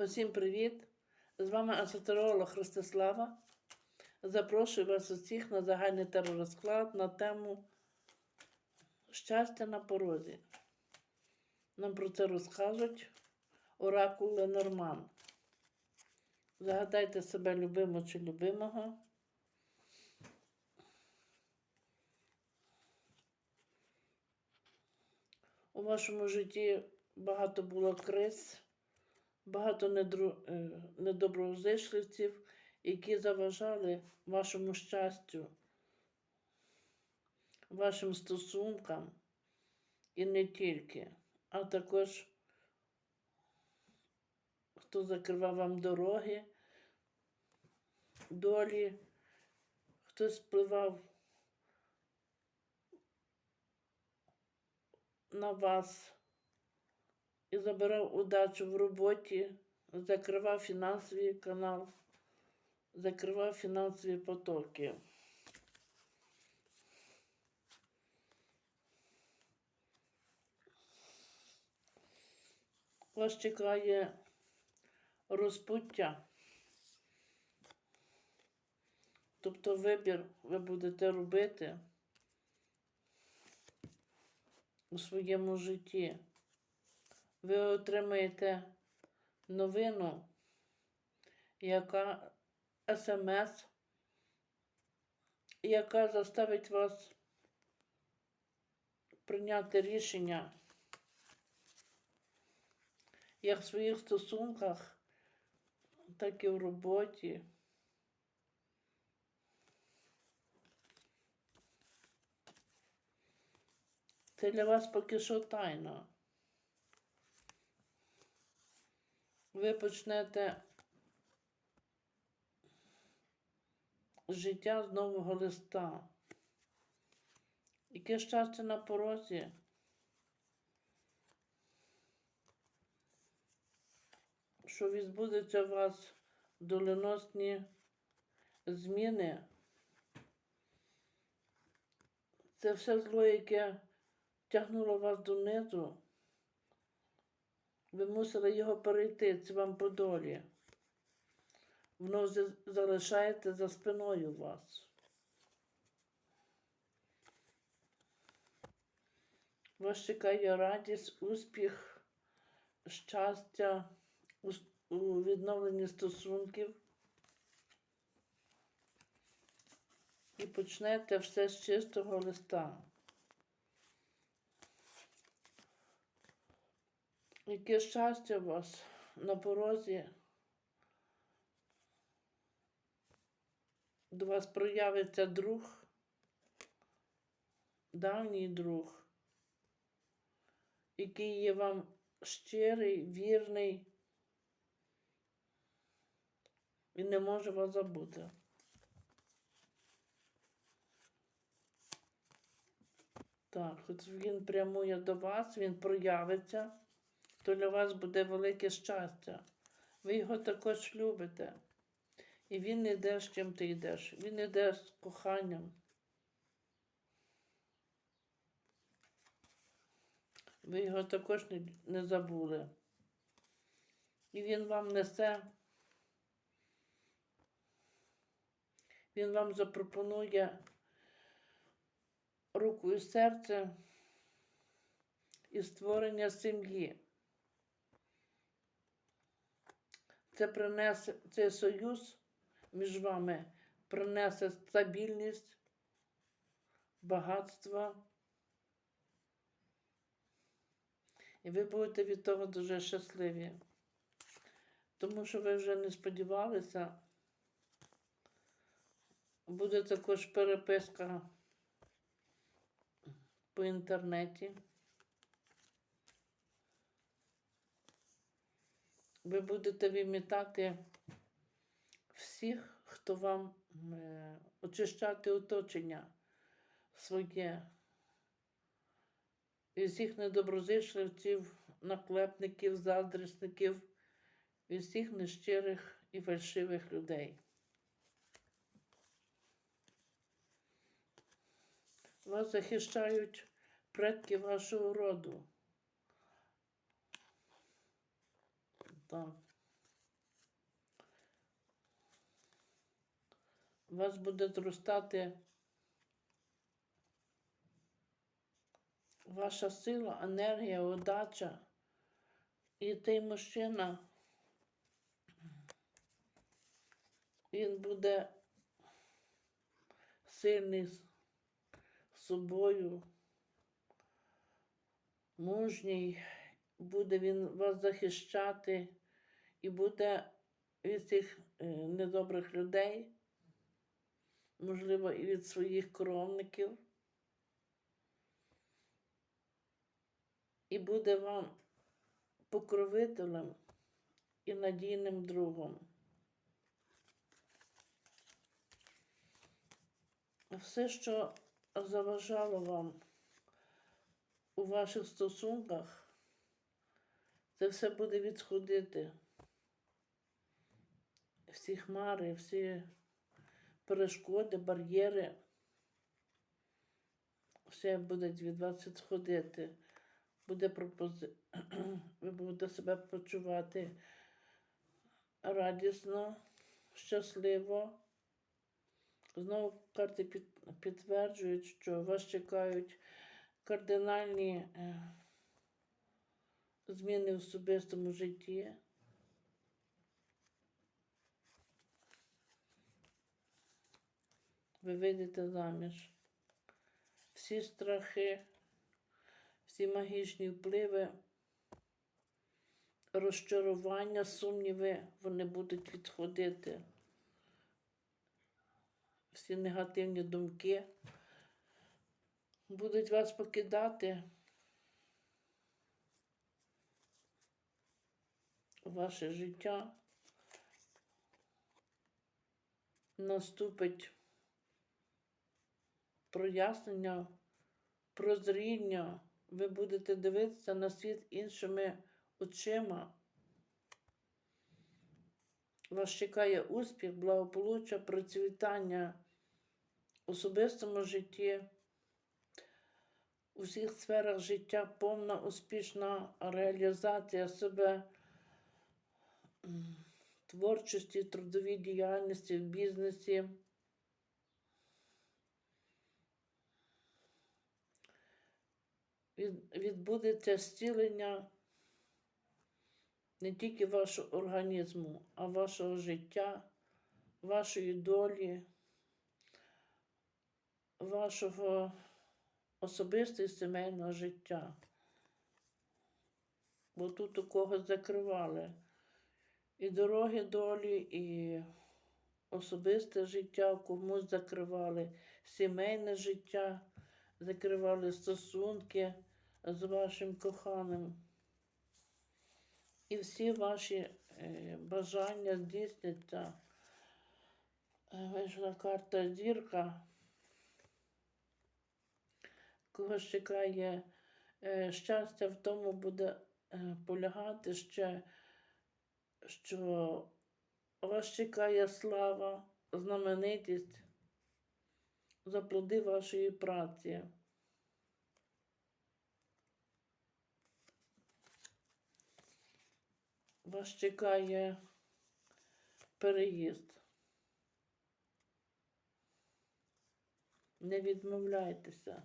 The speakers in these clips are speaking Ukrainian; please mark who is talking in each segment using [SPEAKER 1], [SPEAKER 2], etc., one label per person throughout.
[SPEAKER 1] Усім привіт! З вами асотеролог Ростислава. Запрошую вас усіх на загальний теророзклад на тему щастя на порозі. Нам про це розкажуть оракул Ленорман. Загадайте себе любимо чи любимого. У вашому житті багато було криз, багато недру... е, недоброзичливців, які заважали вашому щастю, вашим стосункам і не тільки, а також хто закривав вам дороги, долі, хтось впливав на вас і забирав удачу в роботі, закривав фінансовий канал, закривав фінансові потоки. Вас чекає розпуття. Тобто вибір ви будете робити у своєму житті. Ви отримаєте новину, яка смс, яка заставить вас прийняти рішення як в своїх стосунках, так і в роботі. Це для вас поки що тайна. Ви почнете життя з нового листа. Яке щастя на порозі. Що відбудеться у вас доленосні зміни. Це все зло, яке тягнуло вас донизу. Ви мусили його перейти, це вам по долі. Воно за- залишається за спиною вас. Вас чекає радість, успіх, щастя у відновленні стосунків. І почнете все з чистого листа. Яке щастя у вас на порозі. До вас проявиться друг, давній друг, який є вам щирий, вірний і не може вас забути. Так, от він прямує до вас, він проявиться, то для вас буде велике щастя. Ви його також любите. І він не йде з чим ти йдеш. Він йде з коханням. Ви його також не, не забули. І він вам несе. Він вам запропонує руку і серце і створення сім'ї. Це принесе цей союз між вами принесе стабільність, багатство. І ви будете від того дуже щасливі. Тому що ви вже не сподівалися. Буде також переписка по інтернеті. Ви будете вимітати всіх, хто вам е, очищати оточення своє. І всіх недоброзичливців, наклепників, заздрісників, і всіх нещирих і фальшивих людей. Вас захищають предки вашого роду. там У вас буде зростати ваша сила, енергія, удача. І той мужчина, він буде сильний з собою, мужній, буде він вас захищати і буде від цих е, недобрих людей, можливо, і від своїх кровників. І буде вам покровителем і надійним другом. Все, що заважало вам у ваших стосунках, це все буде відходити. Всі хмари, всі перешкоди, бар'єри, все буде від вас відходити. Буде пропози... Ви будете себе почувати радісно, щасливо. Знову карти під... підтверджують, що вас чекають кардинальні е, зміни в особистому житті. Ви вийдете заміж. Всі страхи, всі магічні впливи, розчарування, сумніви, вони будуть відходити. Всі негативні думки будуть вас покидати. Ваше життя наступить прояснення, прозріння. Ви будете дивитися на світ іншими очима. Вас чекає успіх, благополуччя, процвітання в особистому житті, у всіх сферах життя повна успішна реалізація себе творчості, трудовій діяльності, в бізнесі. Відбудеться зцілення не тільки вашого організму, а вашого життя, вашої долі, вашого особистого сімейного життя. Бо тут у когось закривали і дороги долі, і особисте життя комусь закривали, сімейне життя, закривали стосунки з вашим коханим. І всі ваші е, бажання здійсняться. Е, Вийшла карта зірка. Когось чекає е, щастя, в тому буде полягати ще, що вас чекає слава, знаменитість за плоди вашої праці. Вас чекає переїзд. Не відмовляйтеся.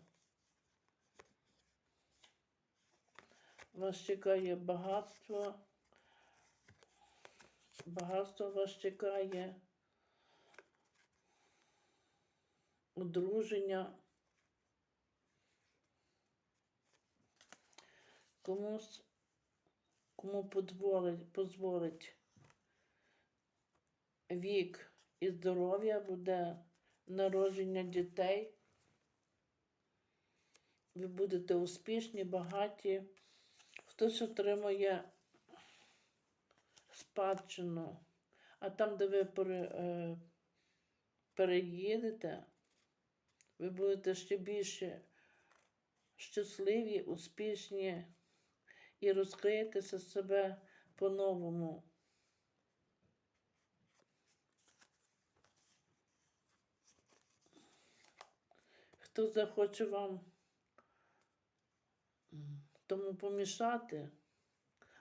[SPEAKER 1] Вас чекає багатство. Багатство вас чекає. Одруження. Комусь кому позволить вік і здоров'я буде народження дітей. Ви будете успішні, багаті. Хтось отримує спадщину, а там, де ви е, переїдете, ви будете ще більше щасливі, успішні і розкриєтеся себе по-новому. Хто захоче вам тому помішати,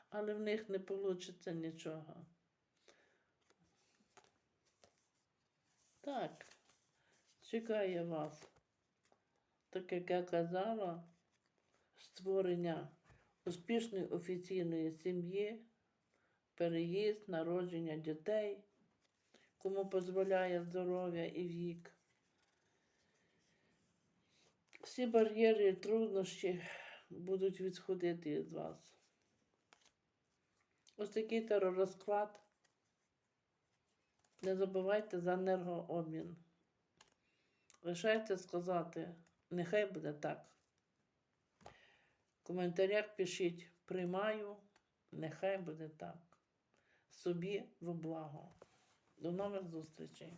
[SPEAKER 1] але в них не вийде нічого. Так. чекає вас. Так як я казала, створення успішної офіційної сім'ї, переїзд, народження дітей, кому дозволяє здоров'я і вік. Всі бар'єри і труднощі будуть відходити від вас. Ось такий теророзклад. Не забувайте за енергообмін. Лишайте сказати, нехай буде так. В коментарях пишіть приймаю, нехай буде так. Собі в благо. До нових зустрічей.